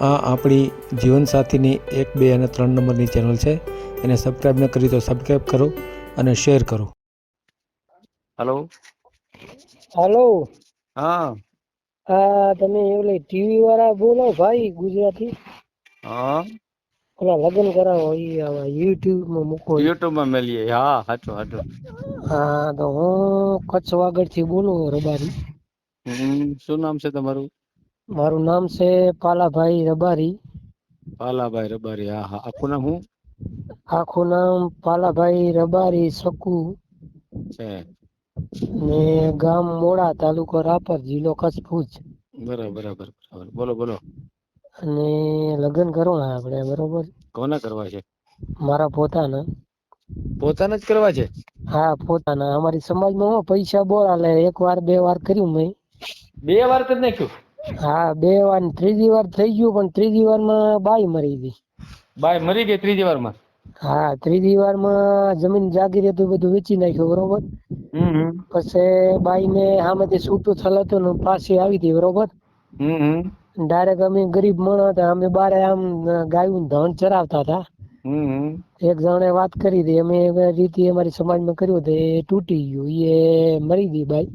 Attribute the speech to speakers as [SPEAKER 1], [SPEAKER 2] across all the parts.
[SPEAKER 1] આ આપણી જીવનસાથીની એક બે અને ત્રણ નંબરની ચેનલ છે. એને સબસ્ક્રાઈબ ન કરી તો સબસ્ક્રાઈબ કરો અને શેર કરો.
[SPEAKER 2] હલો
[SPEAKER 3] હેલો
[SPEAKER 2] હા.
[SPEAKER 3] હા તમે ઓલે ટીવી વાળા બોલો ભાઈ ગુજરાતી?
[SPEAKER 2] હા.
[SPEAKER 3] ઓલા લગ્ન કરાવો ઈ આવા યુટ્યુબમાં મૂકો.
[SPEAKER 2] યુટ્યુબમાં મેલીએ. હા હાચો હાચો.
[SPEAKER 3] હા તો હું કચ્છ વાગડથી બોલું રબારી.
[SPEAKER 2] હમ શું નામ છે તમારું?
[SPEAKER 3] મારું નામ છે પાલાભાઈ રબારી.
[SPEAKER 2] પાલાભાઈ રબારી હા હા. આખું નામ શું
[SPEAKER 3] આખું નામ પાલાભાઈ રબારી સકુ.
[SPEAKER 2] છે.
[SPEAKER 3] ને ગામ મોડા તાલુકો રાપર જિલ્લો કચ્છ ભુજ
[SPEAKER 2] બરાબર બરાબર બરાબર. બોલો બોલો.
[SPEAKER 3] અને લગ્ન કરવાના આપણે બરોબર?
[SPEAKER 2] કોના કરવા છે?
[SPEAKER 3] મારા પોતાના.
[SPEAKER 2] પોતાના જ કરવા છે?
[SPEAKER 3] હા પોતાના. અમારી સમાજમાં પૈસા બોલ હાલે એક વાર બે વાર કર્યું મેં.
[SPEAKER 2] બે વાર કરી નાખ્યું?
[SPEAKER 3] હા બે વાર ત્રીજી વાર થઈ ગયું પણ ત્રીજી વારમાં બાઈ મરી ગઈ.
[SPEAKER 2] બાય મરી ગઈ ત્રીજી વારમાં
[SPEAKER 3] હા ત્રીજી વારમાં જમીન જાગીર હતું બધું વેચી નાખ્યું બરોબર? પછી બાઈ ને સામેથી છૂટું થયેલ હતું ને પાછી આવી હતી બરોબર? ડાયરેક્ટ અમે ગરીબ માણસ હતા અમે બારે આમ ગાયું ધણ ચરાવતા હતા. એક જણે વાત કરી હતી અમે રીતિ અમારી સમાજમાં કર્યું હતું એ તૂટી ગયું એ મરી ગઈ બાઈ.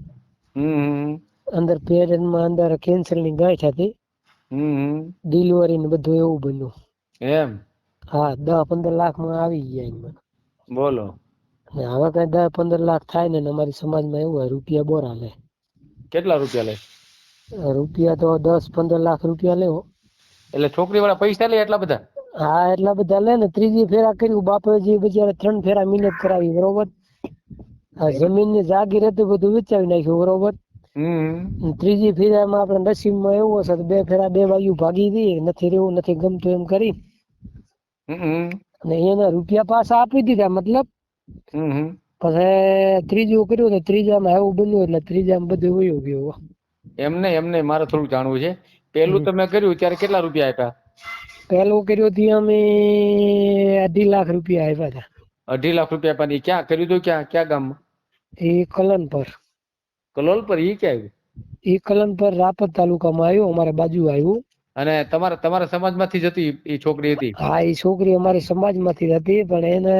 [SPEAKER 3] અંદર પેરમાં અંદર કેન્સલની ગાંઠ હતી. ડિલિવરી ને બધું એવું બન્યું.
[SPEAKER 2] એમ?
[SPEAKER 3] હા દસ પંદર લાખમાં આવી ગયા એમાં.
[SPEAKER 2] બોલો.
[SPEAKER 3] ને હવે કઈ દસ પંદર લાખ થાય ને અમારી અમારી સમાજમાં એવું હોય રૂપિયા બોરા લે.
[SPEAKER 2] કેટલા રૂપિયા લે?
[SPEAKER 3] રૂપિયા તો દસ પંદર લાખ રૂપિયા લેવો
[SPEAKER 2] એટલે છોકરી વાળા પૈસા લે એટલા બધા?
[SPEAKER 3] હા એટલા બધા લે ને. ત્રીજી ફેરા કર્યું બાપે જે બિચારા ત્રણ ફેરા મહેનત કરાવી બરોબર? આ જમીનની જાગીર હતી બધું વેચાવી નાખ્યું બરોબર? ત્રીજી ફેરામાં આપણે નસીબમાં એવું હશે કે બે ફેરા બે વાયુ ભાગી દઈએ નથી રહેવું નથી ગમતું એમ કરી. અને એના રૂપિયા પાછા આપી દીધા મતલબ? પછી ત્રીજું કર્યું ને ત્રીજામાં એવું બન્યું એટલે ત્રીજામાં બધું વયું ગયું
[SPEAKER 2] એમને એમને મારે થોડું જાણવું છે. પેલું તમે કર્યું ત્યારે કેટલા રૂપિયા આપ્યા?
[SPEAKER 3] પહેલું કર્યું હતી અમે અઢી લાખ રૂપિયા આપ્યા હતા
[SPEAKER 2] અઢી લાખ રૂપિયા આપ્યા ક્યાં કર્યું હતું ક્યાં ક્યાં ગામમાં?
[SPEAKER 3] એ કલન પર
[SPEAKER 2] કલોલ પર ઈ ક્યાં આવ્યું?
[SPEAKER 3] એ કલન પર રાપર તાલુકામાં આવ્યું અમારા બાજુ આવ્યું.
[SPEAKER 2] અને તમારા તમારા સમાજમાંથી જ હતી એ છોકરી હતી?
[SPEAKER 3] હા એ છોકરી અમારી સમાજમાંથી હતી પણ એને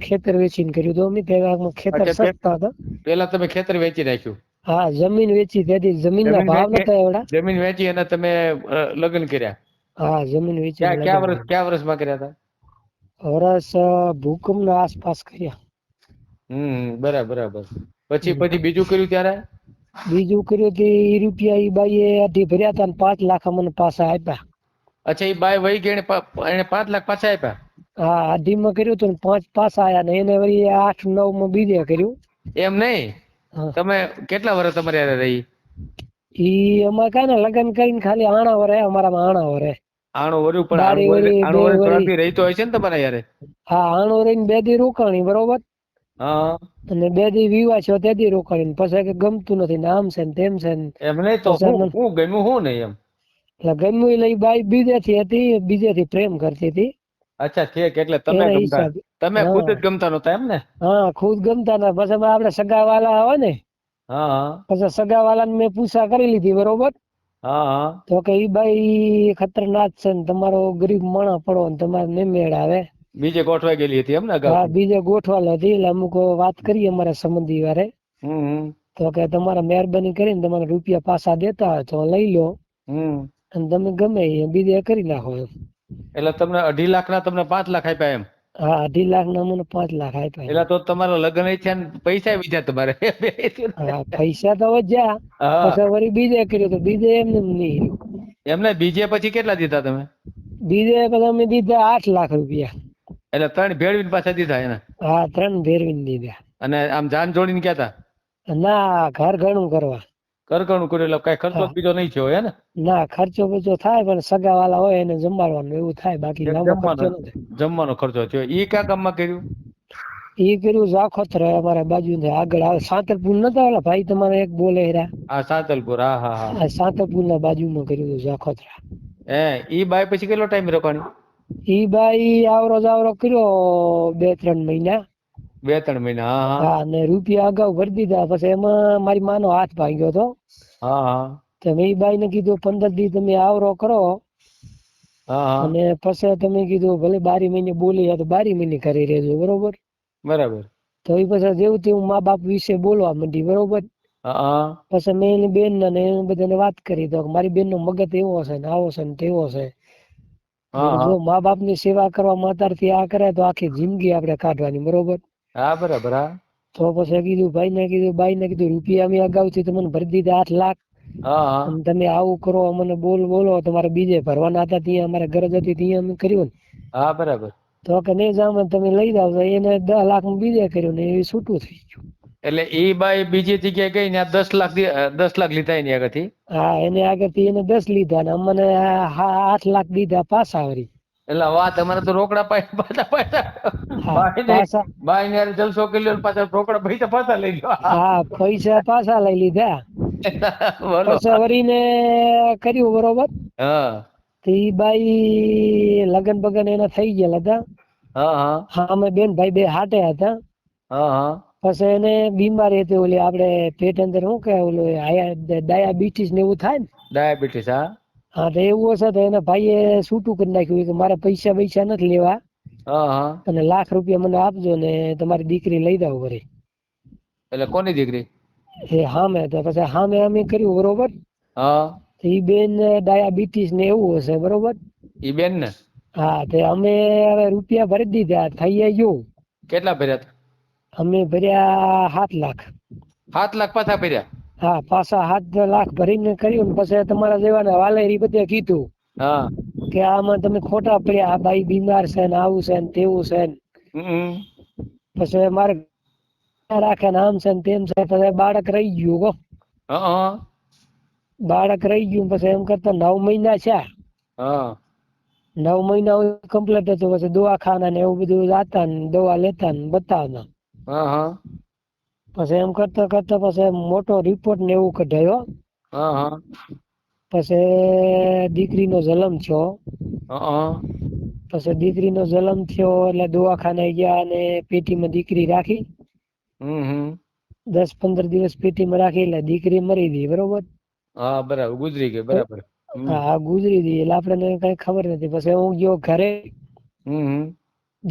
[SPEAKER 3] ખેતર વેચીને કર્યું તો અમે પેલા ખેતર સસ્તા હતા.
[SPEAKER 2] પેલા તમે ખેતર વેચી નાખ્યું?
[SPEAKER 3] હા જમીન વેચી તેથી જમીનના
[SPEAKER 2] જમીન
[SPEAKER 3] ભાવ નતા એવડા.
[SPEAKER 2] જમીન વેચી અને તમે લગ્ન કર્યા?
[SPEAKER 3] હા જમીન વેચી
[SPEAKER 2] ક્યાં ક્યાં વર્ષ ક્યાં વર્ષમાં કર્યા હતા?
[SPEAKER 3] વર્ષ ભૂકંપ ના આસપાસ કર્યા.
[SPEAKER 2] હમ બરાબર બરાબર. પછી પછી બીજું કર્યું ત્યારે?
[SPEAKER 3] બીજું કર્યું કે એ રૂપિયા એ બાઈએ અઢી ભર્યા હતા પાંચ લાખ અમને પાછા આપ્યા.
[SPEAKER 2] અચ્છા એ બાય વહી ગઈ એને પાંચ લાખ પાછા આપ્યા?
[SPEAKER 3] હા અઢીમાં કર્યું હતું પાંચ પાછા આયા ને એને વળી આઠ નવમાં બીજે કર્યું.
[SPEAKER 2] એમ નહીં. તમે કેટલા વર્ષ તમારી હારે રહી?
[SPEAKER 3] ઈ અમારે કાંઈ ને લગ્ન કરીને ખાલી આણા વરે અમારામાં આણા વરે.
[SPEAKER 2] આણો વર્યું પણ આણો આણું
[SPEAKER 3] આણો
[SPEAKER 2] વળી. રહેતો હોય છે ને તમારા યારે.
[SPEAKER 3] હા આણો રહીને બે દી રોકાણી બરોબર?
[SPEAKER 2] હા.
[SPEAKER 3] અને બે દી વિવાહ છે તે દી રોકાણી ને પછી કે ગમતું નથી ને આમ છે ને તેમ છે ને.
[SPEAKER 2] એમ તો હું હું ગમ્યું હું નહીં એમ?
[SPEAKER 3] એટલે ગમ્યું એટલે બાઈ બીજેથી હતી બીજેથી પ્રેમ કરતી હતી.
[SPEAKER 2] અચ્છા ઠીક. એટલે તમે ગમતા તમે ખુદ જ ગમતા નતા એમ ને?
[SPEAKER 3] હા ખુદ ગમતા ના પછી આપડે સગા વાલા આવે ને
[SPEAKER 2] હા હા.
[SPEAKER 3] સગા સગાવાલાને મેં પૂછા કરી લીધી બરોબર?
[SPEAKER 2] હા હા.
[SPEAKER 3] તો કે ઈ બાઈ ખતરનાક છે ને તમારો ગરીબ માણસ પડો ને તમારે ને મેળ આવે.
[SPEAKER 2] બીજે ગોઠવાઈ ગયેલી હતી એમને અગાઉ
[SPEAKER 3] હા બીજે ગોઠવાલ હતી. એટલે અમુક વાત કરી અમારા સંબંધી વારે. તો કે તમારે મહેરબાની કરીને તમારે રૂપિયા પાછા દેતા હોય તો લઈ લો. અને તમે ગમે એ બીજે કરી નાખો એમ.
[SPEAKER 2] એટલે તમને અઢી લાખ ના તમને પાંચ લાખ આપ્યા એમ?
[SPEAKER 3] હા અઢી લાખ ના મને પાંચ લાખ આપ્યા
[SPEAKER 2] એટલે તો તમારા લગ્ન થયા ને પૈસા બીજા તમારે.
[SPEAKER 3] હા પૈસા તો વધ્યા. પછી વળી બીજે કર્યું તો બીજે એમને નહીં.
[SPEAKER 2] એમને બીજે પછી કેટલા દીધા તમે?
[SPEAKER 3] બીજે પછી અમે દીધા આઠ લાખ રૂપિયા.
[SPEAKER 2] એટલે ત્રણ ભેળવીને પાછા દીધા એને?
[SPEAKER 3] હા ત્રણ ભેળવીને દીધા.
[SPEAKER 2] અને આમ જાન જોડીને ક્યાં હતા
[SPEAKER 3] ના ઘર ઘણું કરવા.
[SPEAKER 2] કરકણું કર્યું એટલે કઈ ખર્ચો બીજો નહીં થયો હે ને?
[SPEAKER 3] ના ખર્ચો બીજો થાય પણ સગા વાળા હોય એને જમાડવાનું એવું થાય બાકી
[SPEAKER 2] જમવાનો
[SPEAKER 3] ન
[SPEAKER 2] ખર્ચો થયો. ઈ કયા કામમાં કર્યું?
[SPEAKER 3] એ કર્યું જાખોતર અમારા બાજુ આગળ. આવે સાંતલપુર નતા ઓલા ભાઈ તમારે એક બોલે હેરા?
[SPEAKER 2] આ સાતલપુર હા હા હા.
[SPEAKER 3] આ સાંતરપુર ના બાજુમાં કર્યું જાખોતરા
[SPEAKER 2] હે ઈ બાય પછી કેટલો ટાઈમ રોકાણી
[SPEAKER 3] ઈ બાઈ આવરો જાવરો કર્યો બે ત્રણ મહિના.
[SPEAKER 2] બે ત્રણ મહિના હા હા.
[SPEAKER 3] હા રૂપિયા અગાઉ ભરી દીધા પછી એમાં મારી માનો હાથ ભાંગ્યો હતો.
[SPEAKER 2] હા હા.
[SPEAKER 3] તો મેં ઈ બાઈને કીધું પંદર દી તમે આવરો કરો.
[SPEAKER 2] હા
[SPEAKER 3] અને પછી તમે કીધું ભલે બારી મહિને બોલી તો બારી મહિને કરી રહેજો. બરોબર?
[SPEAKER 2] બરાબર.
[SPEAKER 3] તો એ પછી જેવું તેવું મા બાપ વિશે બોલવા માંડી બરોબર? પછી મેં એની બેન ને એને બધાને વાત કરી તો કે મારી બેન નો મગજ એવો છે ને આવો છે ને તેવો છે. જો મા બાપની સેવા કરવા અત્યારથી આ કરે તો આખી જિંદગી આપણે કાઢવાની બરોબર?
[SPEAKER 2] હા બરાબર હા.
[SPEAKER 3] તો પછી કીધું ભાઈ ને કીધું બાઈ ને કીધું રૂપિયા અમે અગાઉથી તમને ભરી દીધા આઠ લાખ. તમે આવું કરો અમને બોલ બોલો તમારે બીજે ભરવાના હતા ત્યાં અમારે ગરજ હતી ત્યાં અમે કર્યું ને.
[SPEAKER 2] હા બરાબર.
[SPEAKER 3] તો કે નહીં જાવ તમે લઈ જાવ એને દસ લાખ બીજે કર્યું ને એ છૂટું થઈ ગયું.
[SPEAKER 2] એટલે ઈ બાઈ બીજી જગ્યાએ ગઈ ને દસ લાખ દસ લાખ લીધા એની આગળથી?
[SPEAKER 3] હા એને આગળથી એને દસ લીધા ને અમને આઠ લાખ દીધા પાછા વળી.
[SPEAKER 2] એટલે વાત અમારે તો રોકડા પાય પાછા પાછા
[SPEAKER 3] હા
[SPEAKER 2] બાઈને
[SPEAKER 3] પાછા.
[SPEAKER 2] જલસો કર્યો પાછા રોકડા પૈસા પાછા લઈ
[SPEAKER 3] હા પૈસા પાછા લઈ લીધા. પાછા વળી ને કર્યું બરોબર.
[SPEAKER 2] હા.
[SPEAKER 3] તો ઈ બાઈ લગન બગન એના થઈ ગયા હતા.
[SPEAKER 2] હા. હા
[SPEAKER 3] અમે બેન ભાઈ બે હાટે હતા.
[SPEAKER 2] હા હા.
[SPEAKER 3] પછી એને બીમારી હતી ઓલી આપણે પેટ અંદર શું કે ઓલું ડાયાબિટીસ ને એવું થાય ને?
[SPEAKER 2] ડાયાબિટીસ હા.
[SPEAKER 3] હા તો એવું હશે તો એના ભાઈએ છૂટું કરી નાખ્યું. કે મારે પૈસા પૈસા નથી લેવા.
[SPEAKER 2] હા હા.
[SPEAKER 3] અને લાખ રૂપિયા મને આપજો ને તમારી દીકરી લઈ જાવ ઘરે.
[SPEAKER 2] એટલે કોની દીકરી?
[SPEAKER 3] એ હામે તો પછી હામે અમે કર્યું બરોબર?
[SPEAKER 2] હા.
[SPEAKER 3] ઈ બેન ડાયાબિટીસ ને એવું હશે બરોબર?
[SPEAKER 2] ઈ બેન ને
[SPEAKER 3] હા તે અમે હવે રૂપિયા ભરી દીધા થઈ ગયું.
[SPEAKER 2] કેટલા ભર્યા?
[SPEAKER 3] અમે ભર્યા સાત લાખ.
[SPEAKER 2] સાત લાખ પાછા ભર્યા?
[SPEAKER 3] હા પાછા સાત લાખ ભરીને કર્યું પછી તમારા જેવાના વાલેરી બધે કીધું
[SPEAKER 2] હા.
[SPEAKER 3] કે આમાં તમે ખોટા પડ્યા આ ભાઈ બીમાર છે ને આવું છે ને તેવું છે ને. પછી મારે રાખે ને આમ છે ને તેમ છે પછી બાળક રહી ગયું
[SPEAKER 2] ગો
[SPEAKER 3] બાળક રહી ગયું પછી એમ કરતા નવ મહિના છે
[SPEAKER 2] હા.
[SPEAKER 3] નવ મહિના કમ્પ્લીટ હતું પછી દવાખાના ને એવું બધું જાતા ને દવા લેતા ને બતાવતા.
[SPEAKER 2] હા હા.
[SPEAKER 3] પછી એમ કરતા કરતા પછી મોટો રિપોર્ટ ને એવું કઢાયો.
[SPEAKER 2] હા હા.
[SPEAKER 3] પછી દીકરીનો જન્મ થયો.
[SPEAKER 2] હા
[SPEAKER 3] પછી દીકરીનો જન્મ થયો એટલે દવાખાને ગયા અને પેટીમાં દીકરી રાખી.
[SPEAKER 2] હમ હમ.
[SPEAKER 3] દસ પંદર દિવસ પેટીમાં રાખી એટલે દીકરી મરી ગઈ બરોબર?
[SPEAKER 2] હા બરાબર. ગુજરી ગઈ બરાબર.
[SPEAKER 3] હા ગુજરી ગઈ. એટલે આપણને કઈ ખબર નથી. પછી હું ગયો ઘરે.
[SPEAKER 2] હમ હમ.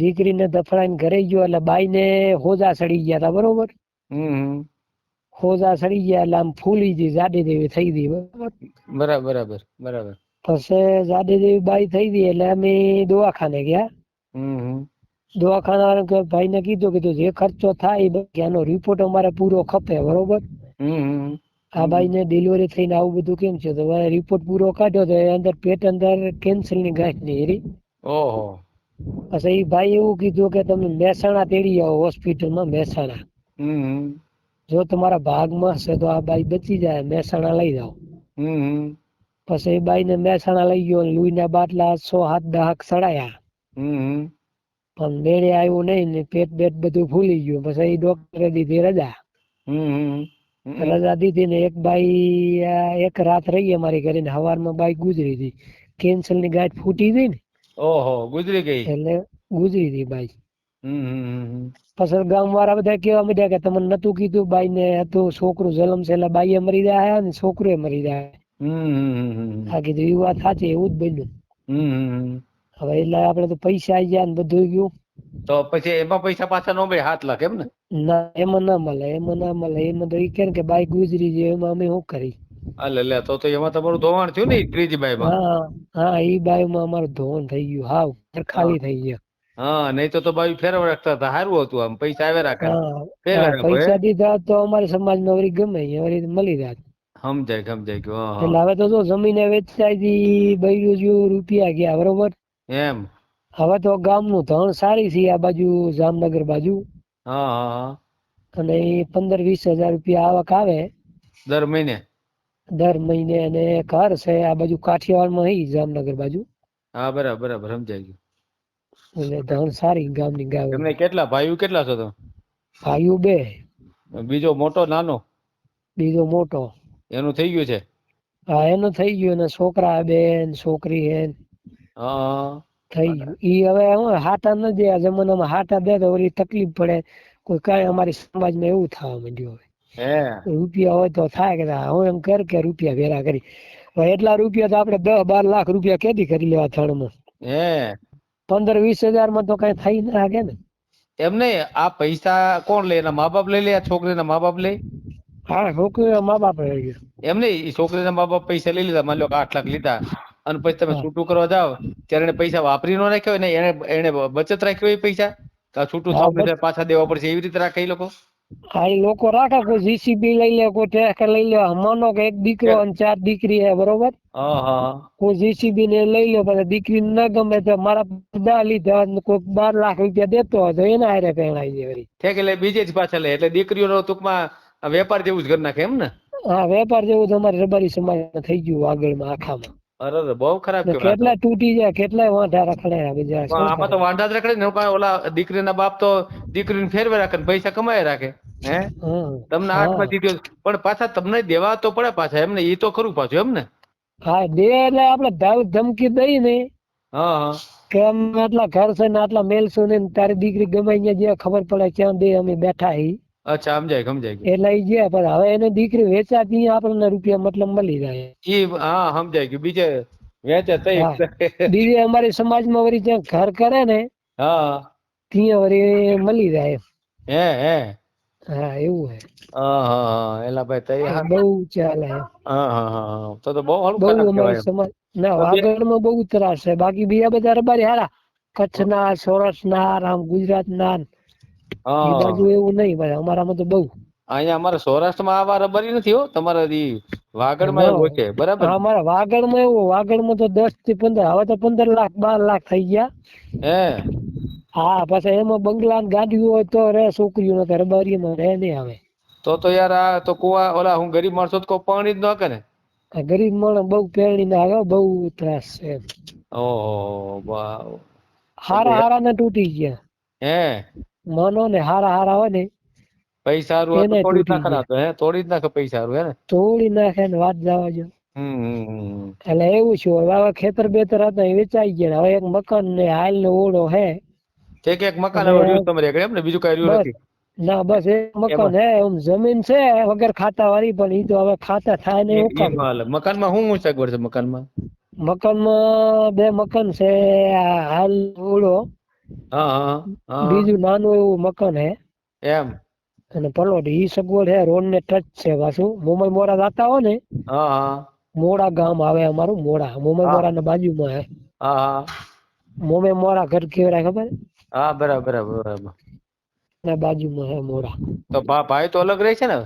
[SPEAKER 3] દીકરીને દફડાઈને ઘરે ગયો એટલે બાઈને હોજા સડી ગયા હતા બરોબર? હોજા સડી ગયા એટલે આમ ફૂલી ગઈ જાડી દેવી થઈ ગઈ બરાબર?
[SPEAKER 2] બરાબર બરાબર
[SPEAKER 3] પછી જાડી દેવી બાઈ થઈ ગઈ એટલે અમે દવાખાને ગયા. દવાખાના કે ભાઈને કીધું કીધું જે ખર્ચો થાય એનો રિપોર્ટ અમારે પૂરો ખપે બરોબર?
[SPEAKER 2] હમ. હમ
[SPEAKER 3] આ બાઈને ડિલિવરી થઈને આવું બધું કેમ છે તો રિપોર્ટ પૂરો કાઢ્યો તો એ અંદર પેટ અંદર કેન્સરની ગાંઠની
[SPEAKER 2] ઓહો.
[SPEAKER 3] પછી એ ભાઈ એવું કીધું કે તમે મહેસાણા તેડી આવો હોસ્પિટલમાં મહેસાણા. જો તમારા ભાગમાં હશે તો આ બાઈ બચી જાય મહેસાણા લઈ જાઓ. પછી એ બાઈને મહેસાણા લઈ ગયો લુઈના બાટલા સો હાથ દહાક સડાયા. પણ મેળે આવ્યું નહીં ને પેટ બેટ બધું ફૂલી ગયું. પછી એ ડોક્ટરે દીધી રજા. રજા દીધી ને એક બાઈ એક રાત રહી અમારી ઘરે ને હવારમાં બાઈ ગુજરી હતી. કેન્સરની ગાંઠ ફૂટી ગઈ ને
[SPEAKER 2] ઓહો ગુજરી ગઈ.
[SPEAKER 3] એટલે ગુજરી ગઈ બાઈ. પછી ગામ વાળા બધા કેવા માંડ્યા કે તમને નતું કીધું બાઈ ને હતું છોકરું જલમ છે એટલે બાઈએ મરી જાય ને છોકરો મરી જાય
[SPEAKER 2] હમ હમ હમ
[SPEAKER 3] આ કીધું એ વાત સાચી એવું જ બન્યું. હવે એટલે આપડે તો પૈસા આવી ગયા ને બધું ગયું.
[SPEAKER 2] તો પછી એમાં પૈસા પાછા નો બે હાથ લાખ એમ ને?
[SPEAKER 3] ના એમાં ના મળે એમાં ના મળે. એમાં તો એ કે બાઈ ગુજરી ગઈ એમાં અમે શું કરી?
[SPEAKER 2] અલે લે તો તો એમાં તમારું ધોવાણ થયું ને ત્રીજી બાઈ માં
[SPEAKER 3] હા હા ઈ બાઈ માં અમારું ધોન થઈ ગયું. હાવ ખાલી થઈ ગયા.
[SPEAKER 2] હા નહીં તો તો બાઈ ફેરવા રાખતા હતા. સારું હતું આમ પૈસા આવે રાખે.
[SPEAKER 3] હા
[SPEAKER 2] ફેરવા
[SPEAKER 3] હા,
[SPEAKER 2] રાખો
[SPEAKER 3] પૈસા દીધા તો અમારી સમાજમાં વળી ગમે એ વળી મળી રહ્યા.
[SPEAKER 2] સમજાય સમજાય ગયો
[SPEAKER 3] એટલે હવે તો જો જમીને વેચાઈ દી બૈરું જેવું રૂપિયા ગયા બરોબર?
[SPEAKER 2] એમ.
[SPEAKER 3] હવે તો ગામનું ધણ સારી છે આ બાજુ જામનગર બાજુ.
[SPEAKER 2] હા હા હા.
[SPEAKER 3] અને પંદર વીસ હજાર રૂપિયા આવક આવે.
[SPEAKER 2] દર મહિને?
[SPEAKER 3] દર મહિને અને ઘર છે આ બાજુ કાઠિયાવાડમાં હઈ જામનગર બાજુ.
[SPEAKER 2] હા બરાબર બરાબર સમજાઈ ગયું.
[SPEAKER 3] એટલે ધણ સારી ગામની ગાયો.
[SPEAKER 2] તમને કેટલા ભાઈઓ કેટલા છો તમે
[SPEAKER 3] ભાઈઓ બે.
[SPEAKER 2] બીજો મોટો નાનો?
[SPEAKER 3] બીજો મોટો.
[SPEAKER 2] એનું થઈ ગયું છે?
[SPEAKER 3] હા એનું થઈ ગયું ને છોકરા બે ને છોકરી હે
[SPEAKER 2] હા.
[SPEAKER 3] થઈ ગયું. ઈ હવે હું હાટા ન દે આ જમાનામાં હાટા દે તો ઓલી તકલીફ પડે. કોઈ કાંઈ અમારી સમાજમાં એવું થવા માંડ્યું હવે. રૂપિયા હોય તો થાય કે હું એમ કર કે રૂપિયા ભેરા કરી. એટલા રૂપિયા તો આપણે દસ બાર લાખ રૂપિયા કેદી કરી લેવા થડમાં
[SPEAKER 2] હે.
[SPEAKER 3] પંદર વીસ હજારમાં તો કઈ થઈ ના શકે ને?
[SPEAKER 2] એમ નહીં આ પૈસા કોણ લે? એના મા બાપ લઈ લે આ છોકરીના મા બાપ લે
[SPEAKER 3] હા છોકરીના મા બાપ લઈ ગયા
[SPEAKER 2] એમ નહીં ઈ છોકરીના મા બાપ પૈસા લઈ લીધા માની લો આઠ લાખ લીધા. અને પછી તમે છૂટું કરવા જાવ ત્યારે એને પૈસા વાપરી ન રાખ્યો હોય ને એને એને બચત રાખ્યો હોય પૈસા? છૂટું પાછા દેવા પડશે એવી રીતે રાખે એ લોકો?
[SPEAKER 3] હા એ લોકો રાખે કોઈ જીસીબી લઈ લે કોઈ ટ્રેક્ટર લઈ લે. માનો કે એક દીકરો અને ચાર દીકરી હે બરોબર? કોઈ જીસીબી ને લઈ લે પછી દીકરી ન ગમે તો મારા બધા લીધા કોઈ બાર લાખ રૂપિયા દેતો હોય તો એના હારે પહેણાઈ દે વળી.
[SPEAKER 2] ઠેક એટલે બીજે જ પાછા લે. એટલે દીકરીઓનો ટૂંકમાં વેપાર જેવું જ કરી નાખે એમ ને?
[SPEAKER 3] હા વેપાર જેવું તમારે રબારી સમાજ થઈ ગયું આગળમાં આખામાં.
[SPEAKER 2] અરે બહુ ખરાબ કહેવાય
[SPEAKER 3] કેટલા તૂટી જાય કેટલા વાંઢા રખડાયા બીજા
[SPEAKER 2] આમાં તો વાંઢા જ રખડે ને ઓલા દીકરીના બાપ તો દીકરીને ફેરવે રાખે ને પૈસા કમાય રાખે હે? તમને આઠમાં દીધો પણ પાછા તમને દેવા તો પડે પાછા એમને એ તો ખરું પાછું એમ ને
[SPEAKER 3] હા દે એટલે આપણે ધાવ ધમકી દઈ ને
[SPEAKER 2] હા હા.
[SPEAKER 3] કે અમે આટલા ઘર છે ને આટલા મેલ મેલશું ને તારી દીકરી ગમે અહીંયા જે ખબર પડે ક્યાં દે અમે બેઠા હી.
[SPEAKER 2] અચ્છા સમજાય સમજાય. ગયું
[SPEAKER 3] એટલે એ ગયા પણ હવે એને દીકરી વેચાતી આપણને રૂપિયા મતલબ મળી જાય.
[SPEAKER 2] ઈ હા સમજાય ગયું. બીજે વેચે તઈ
[SPEAKER 3] હા. અમારી સમાજમાં વળી જ્યાં ઘર કરે ને
[SPEAKER 2] હા.
[SPEAKER 3] ત્યાં વળી મળી જાય
[SPEAKER 2] હે હે.
[SPEAKER 3] હા એવું હે
[SPEAKER 2] હા હા હા. એલા ભાઈ તઈ
[SPEAKER 3] બહુ ચાલે હા
[SPEAKER 2] હા હા તો તો બહુ સારું
[SPEAKER 3] બહુ અમારી સમાજ ના વાગડમાં બહુ ત્રાસ છે. બાકી બીજા બધા રબારી હારા. કચ્છના સૌરાષ્ટ્રના આમ ગુજરાતના એ બાજુ એવું નહીં ભાઈ અમારામાં તો બહુ.
[SPEAKER 2] અહીંયા અમારે સૌરાષ્ટ્રમાં આવા રબરી નથી હો તમારે ઈ વાગડમાં એવું છે બરાબર?
[SPEAKER 3] અમારા વાગડમાં એવું વાગડમાં તો દસથી પંદર હવે તો પંદર લાખ બાર લાખ થઈ ગયા.
[SPEAKER 2] હે.
[SPEAKER 3] હા પાછા એમાં બંગલા ને ગાડીઓ હોય તો રે છોકરીઓ તો રબારીમાં રે નહીં આવે.
[SPEAKER 2] તો તો યાર આ તો કુવા ઓલા હું ગરીબ માણસો તો પાણી જ ન કરે. ને
[SPEAKER 3] ગરીબ માણસ બહુ પેરણી ના આવે બહુ ત્રાસ છે
[SPEAKER 2] ઓહો વાવ.
[SPEAKER 3] હારા હારા ને તૂટી ગયા.
[SPEAKER 2] હે.
[SPEAKER 3] માનો ને હારા હારા હોય ને
[SPEAKER 2] પૈસા હારું તોડી જ નાખે ના હે? તોડી જ નાખે પૈસા હારું હે ને?
[SPEAKER 3] તોડી નાખે ને વાત જવા જો એટલે એવું છે હવે ખેતર બેતર હતા એ વેચાઈ ગયા હવે એક મકાન ને હાલ ને ઓળો હે.
[SPEAKER 2] એક એક મકાન
[SPEAKER 3] હવે-
[SPEAKER 2] રહ્યું છે આગળ એમ ને? બીજું કઈ રહ્યું નથી?
[SPEAKER 3] ના બસ એક મકાન હે એમ જમીન છે વગર ખાતા વાળી પણ ઈ તો હવે ખાતા થાય ને એવું કામ.
[SPEAKER 2] એમાં શું સગવડ છે મકાનમાં?
[SPEAKER 3] મકાનમાં બે મકાન છે આ હાલ ઓળો. બીજું નાનું એવું મકાન હે.
[SPEAKER 2] એમ?
[SPEAKER 3] અને પલોટ ઈ સગવડ હે રોડ ને ટચ છે પાછું. મુંબઈ મોરા જાતા હો ને મોડા ગામ આવે અમારું મોડા
[SPEAKER 2] મુંબઈ
[SPEAKER 3] મોરા ના બાજુમાં હે.
[SPEAKER 2] હા હા.
[SPEAKER 3] મોરા ઘર કેવરા ખબર?
[SPEAKER 2] હા બરાબર બરાબર
[SPEAKER 3] ના બાજુમાં હે મોડા
[SPEAKER 2] તો ભાઈ તો અલગ રહે છે ને?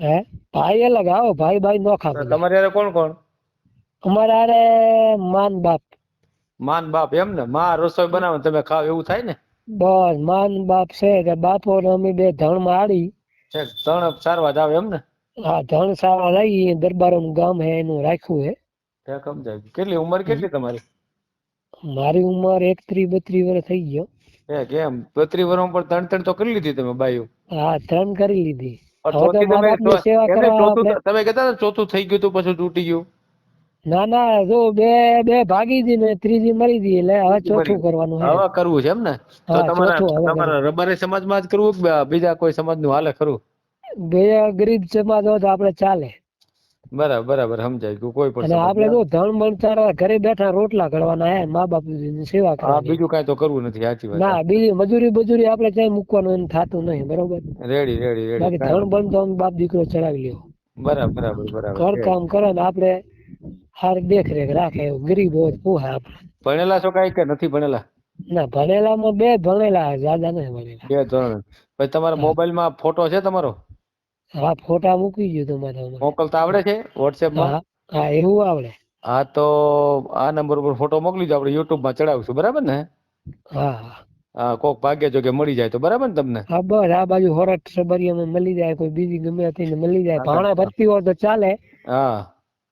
[SPEAKER 3] હે? ભાઈ અલગ આવો ભાઈ ભાઈ
[SPEAKER 2] નો
[SPEAKER 3] ખાતો
[SPEAKER 2] તમારે કોણ કોણ?
[SPEAKER 3] અમારે માન બાપ.
[SPEAKER 2] માન બાપ એમ ને માં રસોઈ બનાવે તમે ખાવ એવું થાય ને?
[SPEAKER 3] બસ માન બાપ છે કે બાપો અમે બે ધણ મારી. આડી
[SPEAKER 2] સારવા ત્રણ ચાર જ આવે એમ ને
[SPEAKER 3] હા ધણ સારવા લઈ દરબારો નું ગામ હે એનું રાખ્યું હે.
[SPEAKER 2] કેટલી ઉંમર કેટલી તમારી?
[SPEAKER 3] મારી ઉંમર એકત્રીસ બત્રીસ વર્ષ થઈ ગયો.
[SPEAKER 2] હે કેમ? બત્રીસ વર્ષ પણ ત્રણ ત્રણ તો કરી લીધી તમે બાયો
[SPEAKER 3] હા ત્રણ કરી લીધી.
[SPEAKER 2] તમે કહેતા ને ચોથું થઈ ગયું તું પછી તૂટી ગયું.
[SPEAKER 3] ના ના જો બે બે ભાગી દી ને ત્રીજી મરી દી એટલે હવે ચોથું કરવાનું
[SPEAKER 2] હવે કરવું છે એમ ને? તો તમારા તમારા રબારી સમાજમાં જ કરવું કે બીજા કોઈ સમાજનું? હાલે ખરું?
[SPEAKER 3] બે ગરીબ સમાજ હોય તો આપણે ચાલે.
[SPEAKER 2] બરાબર બરાબર સમજાય ગયું. કોઈ પણ
[SPEAKER 3] આપડે આપણે
[SPEAKER 2] સમાજ
[SPEAKER 3] જો ધન બણતારા ઘરે બેઠા રોટલા ઘડવાના હે મા બાપની સેવા
[SPEAKER 2] કરવા
[SPEAKER 3] કરવાની.
[SPEAKER 2] બીજું કાઈ તો કરવું નથી સાચી વાત
[SPEAKER 3] ના બીજી મજૂરી મજૂરી આપણે ક્યાંય મૂકવાનું એમ થતું નહીં બરોબર?
[SPEAKER 2] રેડી રેડી રેડી
[SPEAKER 3] બાકી ધણ બનતો બાપ દીકરો ચડાવી લ્યો.
[SPEAKER 2] બરાબર બરાબર બરાબર
[SPEAKER 3] ઘર કામ કરે ને આપણે હારી દેખરેખ રાખે એવું ગરીબ હોય પૂહે આપણે
[SPEAKER 2] ભણેલા છો કઈ કે નથી ભણેલા?
[SPEAKER 3] ના ભણેલામાં બે ભણેલા જ્યાદા નહીં ભણેલા.
[SPEAKER 2] બે ધોરણ પછી તમારા. મોબાઈલમાં ફોટો છે તમારો?
[SPEAKER 3] હા ફોટા મૂકી ગયો તમારે
[SPEAKER 2] મોકલતા આવડે છે વોટ્સએપમાં?
[SPEAKER 3] હા હા એવું આવડે.
[SPEAKER 2] હા તો આ નંબર ઉપર ફોટો મોકલી દો આપણે યુટ્યુબમાં ચડાવશું. બરાબર ને?
[SPEAKER 3] હા હા.
[SPEAKER 2] કોક ભાગ્ય જો કે મળી જાય તો. બરાબર ને તમને?
[SPEAKER 3] હા બસ આ બાજુ હોરટ સબરિયામાં મળી જાય કોઈ બીજી ગમે તેને મળી જાય. ભાણા ભરતી હોય તો ચાલે.
[SPEAKER 2] હા.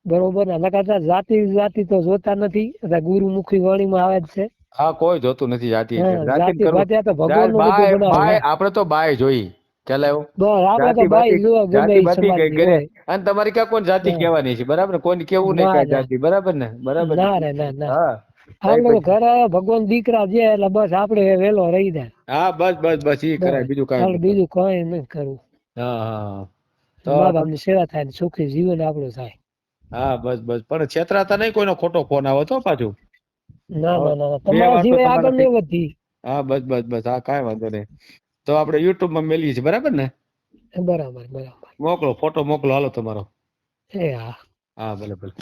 [SPEAKER 3] બરોબર ને નકર જાતિ જાતિ તો જોતા નથી એટલે ગુરુમુખી વાણીમાં આવે જ છે.
[SPEAKER 2] હા કોઈ જોતું નથી જાતિ આપડે જાતિ
[SPEAKER 3] તો ભગવાન
[SPEAKER 2] આપણે તો બાય જોઈ. અને તમારે ક્યાં કોણ જાતિ કેવાની છે? બરાબર ને? કેવું નહીં. જાતિ. બરાબર ને? બરાબર ના?
[SPEAKER 3] ના ના ઘરે ભગવાન દીકરા છે એટલે બસ આપડે વેલો રહી જાય.
[SPEAKER 2] હા બસ બસ બસ ઈ કરાય. બીજું કઈ
[SPEAKER 3] બીજું કઈ નહીં કરવું
[SPEAKER 2] હા હા તો આ-
[SPEAKER 3] સેવા થાય સુખી જીવન આપણું થાય.
[SPEAKER 2] હા બસ બસ. પણ છેતરાતા નહીં કોઈનો ખોટો ફોન આવે તો પાછું.
[SPEAKER 3] ના ના ના ના. તમારા સિવાય આગળ નહીં વધી.
[SPEAKER 2] હા બસ બસ બસ. હા કાંઈ વાંધો નહીં. તો આપણે યુટ્યુબમાં મેલીએ છીએ બરાબર ને?
[SPEAKER 3] બરાબર બરાબર.
[SPEAKER 2] મોકલો ફોટો મોકલો. હાલો તમારો.
[SPEAKER 3] એ હા.
[SPEAKER 2] હા ભલે ભલે.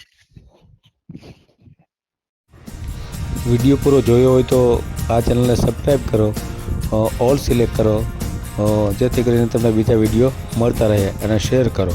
[SPEAKER 1] વીડિયો પૂરો જોયો હોય તો આ ચેનલને સબસ્ક્રાઈબ કરો ઓલ સિલેક્ટ કરો જેથી કરીને તમને બીજા વીડિયો મળતા રહે અને શેર કરો.